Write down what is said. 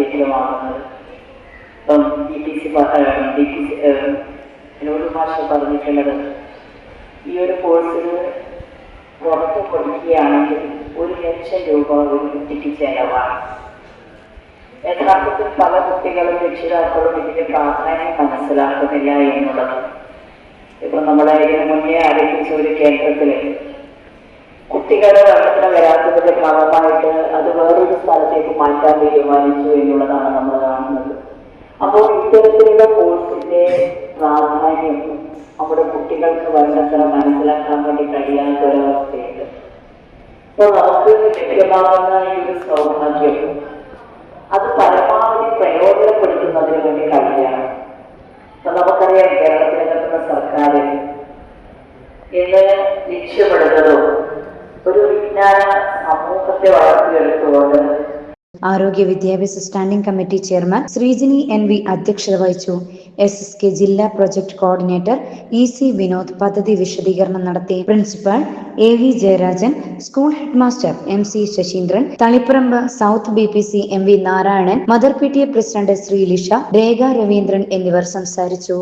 ലഭ്യമാകുന്നത് ഇപ്പം D T C D T C എന്നോട് ഭാഷ പറഞ്ഞിട്ടുള്ളത് ഈ ഒരു കോഴ്സിന് പുറത്ത് കൊടുക്കുകയാണെങ്കിൽ ഒരു ലക്ഷം രൂപ ഒരു കുട്ടിക്ക് ചെലവാണ്. യഥാർത്ഥത്തിൽ പല കുട്ടികളും രക്ഷിതാക്കളും ഇതിന്റെ പ്രാധാന്യം മനസ്സിലാക്കുന്നില്ല എന്നുള്ളത്. ഇപ്പം നമ്മളെ മുന്നേ ആരംഭിച്ച ഒരു കേന്ദ്രത്തിൽ കുട്ടികളുടെ വെള്ളത്തിന് വരാത്തതിന്റെ ഭാഗമായിട്ട് അത് വേറൊരു സ്ഥലത്തേക്ക് മാറ്റാൻ തീരുമാനിച്ചു എന്നുള്ളതാണ് നമ്മൾ കാണുന്നത്. അപ്പോൾ ഇത്തരത്തിലുള്ള കോഴ്സിന്റെ പ്രാധാന്യം നമ്മുടെ കുട്ടികൾക്ക് വേണ്ടത്ര മനസ്സിലാക്കാൻ വേണ്ടി കഴിയാത്ത ഒരവസ്ഥയുണ്ട് അപ്പോൾ നമുക്ക് ലഭ്യമാകുന്ന ഈ ഒരു സൗഭാഗ്യം അത് പരമാവധി പ്രയോജനപ്പെടുത്തുന്നതിന് വേണ്ടി കഴിയണം. അപ്പൊ നമുക്കറിയാം നടക്കുന്ന സർക്കാർ ഇന്ന് വിജ്ഞാന സമൂഹത്തെ വളർത്തിയെടുത്തുകൊണ്ട് ആരോഗ്യ വിദ്യാഭ്യാസ standing committee chairman Sreejini N V അധ്യക്ഷത വഹിച്ചു. എസ് എസ് കെ ജില്ലാ project coordinator E C Vinod പദ്ധതി വിശദീകരണം നടത്തി. Principal A V Jayarajan school headmaster M C Sasheendran Taliparamba south B P C M V Narayanan mother P T A president Sree Lisha Rekha Raveendran എന്നിവർ സംസാരിച്ചു.